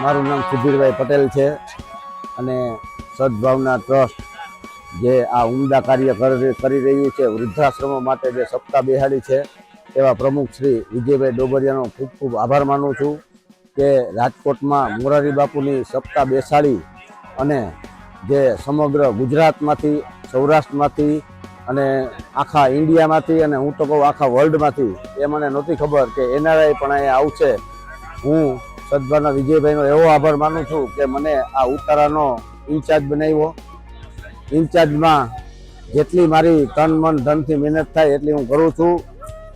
મારું નામ સુધીરભાઈ પટેલ છે અને સદભાવના ટ્રસ્ટ જે આ ઉમદા કાર્ય કરી રહ્યું છે વૃદ્ધાશ્રમો માટે જે સપ્તાહ બેહાડી છે, એવા પ્રમુખ શ્રી વિજયભાઈ ડોબરિયાનો ખૂબ ખૂબ આભાર માનું છું કે રાજકોટમાં મોરારી બાપુની સપ્તાહ બેસાડી અને જે સમગ્ર ગુજરાતમાંથી, સૌરાષ્ટ્રમાંથી અને આખા ઇન્ડિયામાંથી અને હું તો કહું આખા વર્લ્ડમાંથી, એ મને નહોતી ખબર કે એનઆરઆઈ પણ અહીંયા આવશે. હું સદભાના વિજયભાઈનો એવો આભાર માનું છું કે મને આ ઉતારાનો ઇન્ચાર્જ બનાવ્યો. ઇન્ચાર્જમાં જેટલી મારી તન મન ધનથી મહેનત થાય એટલી હું કરું છું.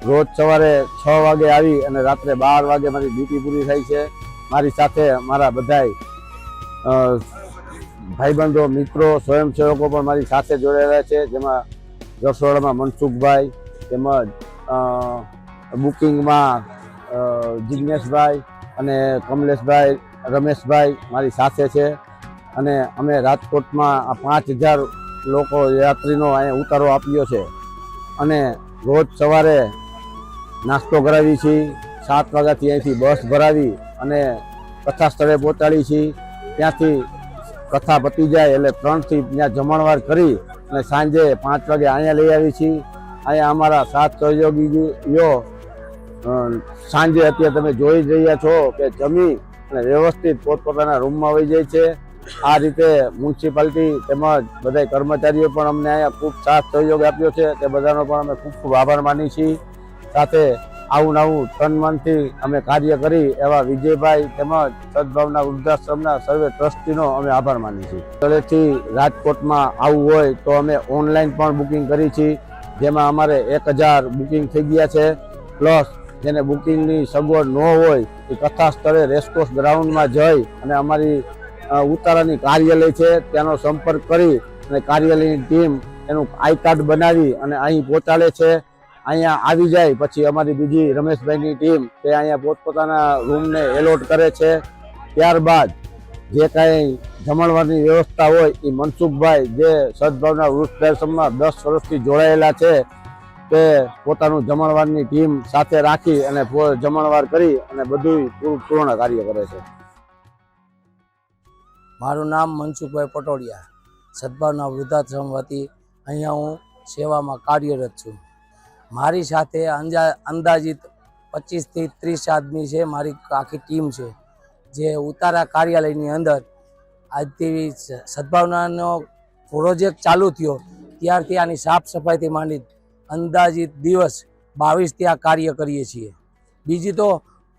રોજ સવારે છ વાગે આવી અને રાત્રે બાર વાગે મારી ડ્યુટી પૂરી થાય છે. મારી સાથે મારા બધાય ભાઈબંધો, મિત્રો, સ્વયંસેવકો પણ મારી સાથે જોડાયેલા છે. જેમાં રસોડામાં મનસુખભાઈ, તેમજ બુકિંગમાં જિજ્ઞેશભાઈ અને કમલેશભાઈ, રમેશભાઈ મારી સાથે છે. અને અમે રાજકોટમાં આ પાંચ હજાર લોકો યાત્રીનો અહીંયા ઉતારો આપ્યો છે. અને રોજ સવારે નાસ્તો કરાવી છીએ, સાત વાગ્યાથી અહીંથી બસ ભરાવી અને કથા સ્થળે પહોંચાડી છીએ. ત્યાંથી કથા પતી જાય એટલે ત્રણથી ત્યાં જમણવાર કરી અને સાંજે પાંચ વાગે અહીંયા લઈ આવી છીએ. અહીંયા અમારા સાત સહયોગીઓ સાંજે અત્યારે તમે જોઈ રહ્યા છો કે જમી અને વ્યવસ્થિત પોતપોતાના રૂમમાં વહી જાય છે. આ રીતે મ્યુનિસિપાલિટી તેમજ બધા કર્મચારીઓ પણ અમને અહીંયા ખૂબ સાથ સહયોગ આપ્યો છે તે બધાનો પણ અમે ખૂબ ખૂબ આભાર માની છીએ. સાથે આવું નવું તન મનથી અમે કાર્ય કરી એવા વિજયભાઈ તેમજ સદભાવના વૃદ્ધાશ્રમના સર્વે ટ્રસ્ટીનો અમે આભાર માની છીએ. સ્થળેથી રાજકોટમાં આવવું હોય તો અમે ઓનલાઈન પણ બુકિંગ કરી છીએ. જેમાં અમારે એક હજાર બુકિંગ થઈ ગયા છે. પ્લસ જેને બુકિંગની સગવડ ન હોય એ કથા સ્થળે રેસકોર્સ ગ્રાઉન્ડમાં જઈ અને અમારી ઉતારાની કાર્યાલય છે ત્યાંનો સંપર્ક કરી અને કાર્યાલયની ટીમ એનું આઈ કાર્ડ બનાવી અને અહીં પહોંચાડે છે. અહીંયા આવી જાય, પછી અમારી બીજી રમેશભાઈની ટીમ તે અહીંયા પોતપોતાના રૂમને એલોટ કરે છે. ત્યારબાદ જે કાંઈ જમણવારની વ્યવસ્થા હોય એ મનસુખભાઈ જે સદભાવના વૃક્ષાશ્રમમાં દસ વર્ષથી જોડાયેલા છે, તે પોતાનું જમણવારની ટીમ સાથે રાખી અને જમણવાર કરી અને બધું પૂરું, પૂર્ણ કાર્ય કરે છે. મારું નામ મનસુખભાઈ પટોડિયા સદભાવના વૃદ્ધાશ્રમ વતી અહીંયા હું સેવામાં કાર્યરત છું. મારી સાથે અંજા, અંદાજિત પચીસથી ત્રીસ આદમી છે, મારી આખી ટીમ છે, જે ઉતારા કાર્યાલયની અંદર આજથી સદભાવનાનો પ્રોજેક્ટ ચાલુ થયો. ત્યારથી આની સાફ સફાઈથી માંડી અંદાજિત દિવસ બાવીસથી આ કાર્ય કરીએ છીએ. બીજી તો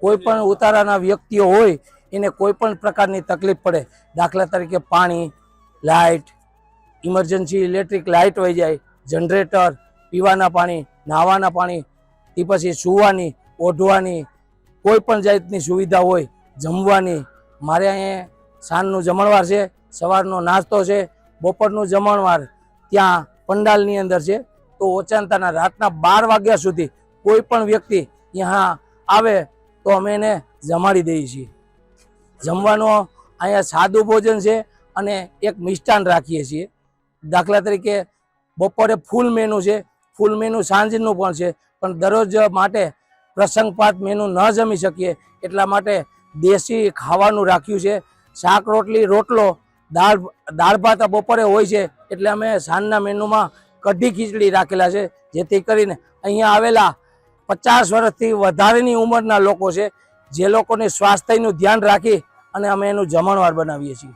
કોઈ પણ ઉતારાના વ્યક્તિઓ હોય એને કોઈ પણ પ્રકારની તકલીફ પડે, દાખલા તરીકે પાણી, લાઇટ, ઇમરજન્સી, ઇલેક્ટ્રિક લાઇટ વહી જાય, જનરેટર, પીવાના પાણી નાહવાના પાણી તે પછી સૂવાની, ઓઢવાની, કોઈ પણ જાતની સુવિધા હોય, જમવાની. મારે અહીંયા સાંજનું જમણવાર છે, સવારનો નાસ્તો છે, બપોરનું જમણવાર. ત્યાં પંડાલની અંદર છે, તો ઓચાંતાના રાતના બાર વાગ્યા સુધી કોઈ પણ વ્યક્તિ ત્યાં આવે, તો અમે એને જમાડી દઈએ છીએ. જમવાનું અહીંયા સાદું ભોજન છે અને એક મિષ્ટાન રાખીએ છીએ. દાખલા તરીકે બપોરે ફૂલ મેનુ છે. ફૂલ મેનુ સાંજનું પણ છે, પણ દરરોજ માટે પ્રસંગપાત મેનુ ન જમી શકીએ એટલા માટે દેશી ખાવાનું રાખ્યું છે. શાક રોટલી, રોટલો, દાળ દાળ ભાત બપોરે હોય છે એટલે અમે સાંજના મેનુમાં કઢી ખીચડી રાખેલા છે, જેથી કરીને અહીંયા આવેલા પચાસ વર્ષથી વધારેની ઉંમરના લોકો છે, જે લોકોને સ્વાસ્થ્યનું ધ્યાન રાખી અને અમે એનું જમણવાર બનાવીએ છીએ.